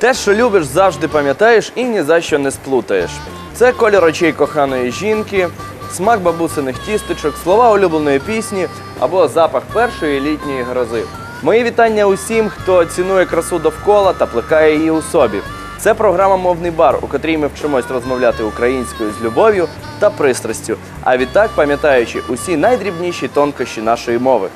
Те, що любиш, завжди пам'ятаєш і ні за що не сплутаєш. Це колір очей коханої жінки, смак бабусиних тістечок, слова улюбленої пісні або запах першої літньої грози. Мої вітання усім, хто цінує красу довкола та плекає її у собі. Це програма Мовний бар, у котрій ми вчимось розмовляти українською з любов'ю та пристрастю. А відтак пам'ятаючи усі найдрібніші тонкощі нашої мови.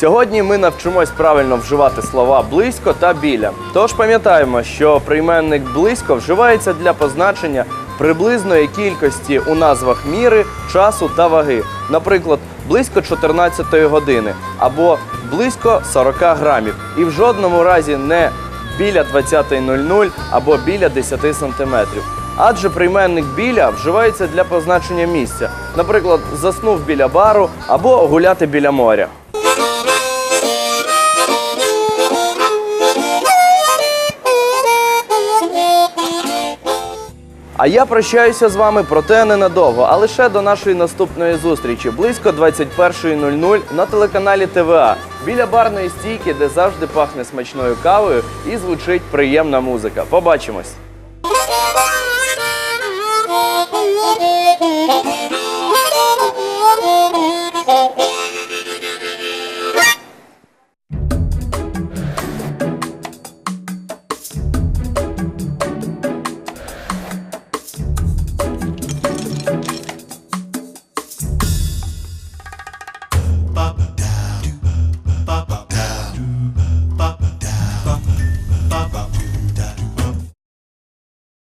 Сьогодні ми навчимось правильно вживати слова близько та біля. Тож пам'ятаємо, що прийменник близько вживається для позначення приблизної кількості у назвах міри, часу та ваги. Наприклад, близько 14 години або близько 40 грамів. І в жодному разі не біля 20.00 або біля 10 сантиметрів. Адже прийменник біля вживається для позначення місця. Наприклад, заснув біля бару або гуляти біля моря. А я прощаюся з вами, проте ненадовго, а лише до нашої наступної зустрічі близько 21.00 на телеканалі ТВА біля барної стійки, де завжди пахне смачною кавою і звучить приємна музика. Побачимось!